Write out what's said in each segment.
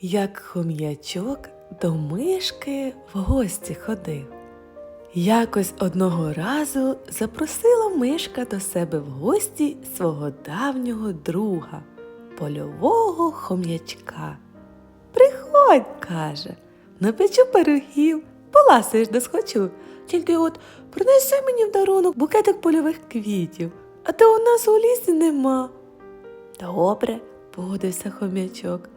як хом'ячок до мишки в гості ходив. Якось одного разу запросила мишка до себе в гості свого давнього друга, польового хом'ячка. Приходь, каже, напечу пирогів, поласуєш де схочу. Тільки от принеси мені в дарунок букетик польових квітів, а то у нас у лісі нема. Добре, погодився хом'ячок.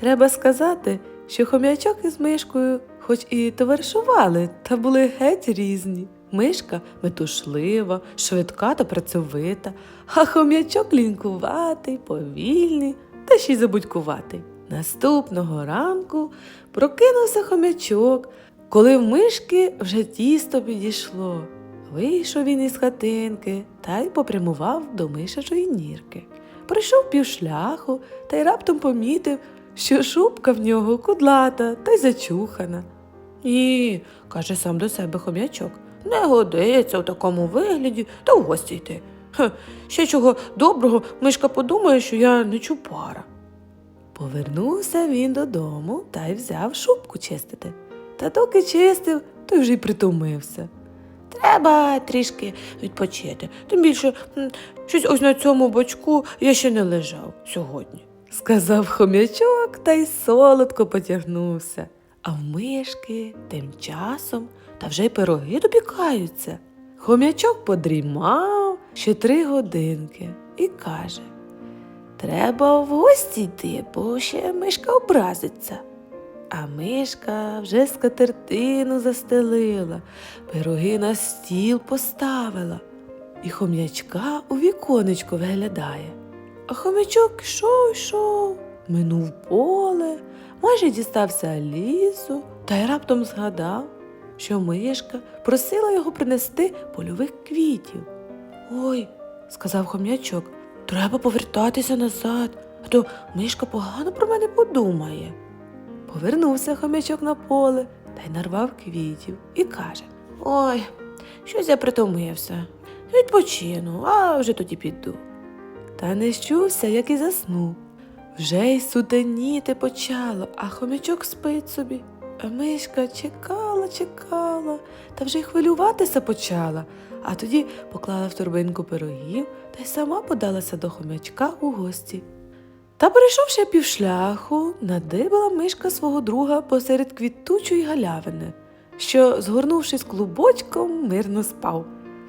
Треба сказати, що хом'ячок із мишкою, хоч і товаришували, та були геть різні. Мишка метушлива, швидка та працьовита, а хом'ячок лінкуватий, повільний та ще й забудькуватий. Наступного ранку прокинувся хом'ячок, коли в мишки вже тісто підійшло. Вийшов він із хатинки та й попрямував до мишачої нірки. Пройшов півшляху та й раптом помітив, що шубка в нього кудлата та й зачухана. Ні, каже сам до себе хом'ячок, не годиться в такому вигляді та в гості йти. Хе, ще чого доброго, мишка подумає, що я не чупара. Повернувся він додому та й взяв шубку чистити. Та доки чистив, то вже й притомився. Треба трішки відпочити. Тим більше, щось ось на цьому бочку я ще не лежав сьогодні. Сказав хом'ячок та й солодко потягнувся. А в мишки тим часом та вже й пироги допікаються. Хом'ячок подрімав ще три годинки і каже Треба в гості йти, бо ще мишка образиться. А мишка вже скатертину застелила, пироги на стіл поставила, і хом'ячка у віконечко виглядає. А хом'ячок йшов, йшов, минув поле, майже дістався лісу та й раптом згадав, що мишка просила його принести польових квітів. Ой, сказав хом'ячок, треба повертатися назад, а то мишка погано про мене подумає. Повернувся хомячок на поле та й нарвав квітів і каже Ой, щось я притомився. Відпочину, а вже тоді піду. Та не щувся, як і заснув. Вже й сутеніти почало, а хомячок спить собі. А мишка чекала, чекала, та вже й хвилюватися почала, а тоді поклала в торбинку пирогів та й сама подалася до хомячка у гості. Та, перейшовши півшляху, надибала мишка свого друга посеред квітучої галявини, що, згорнувшись клубочком, мирно спав,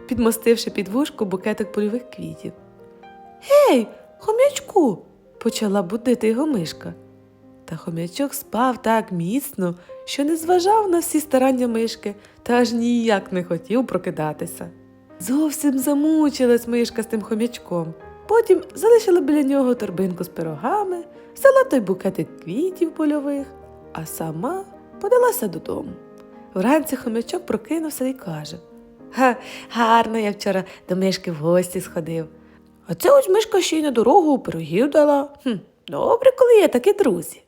підмостивши під вушко букетик польових квітів. Гей, хом'ячку, почала будити його мишка. Та хом'ячок спав так міцно, що не зважав на всі старання мишки та аж ніяк не хотів прокидатися. Зовсім замучилась мишка з тим хом'ячком. Потім залишила біля нього торбинку з пирогами, взяла той букетик квітів польових, а сама подалася додому. Вранці хомячок прокинувся і каже Га, гарно я вчора до мишки в гості сходив. А це ось мишка ще й на дорогу пирогів дала. Хм, добре, коли є такі друзі.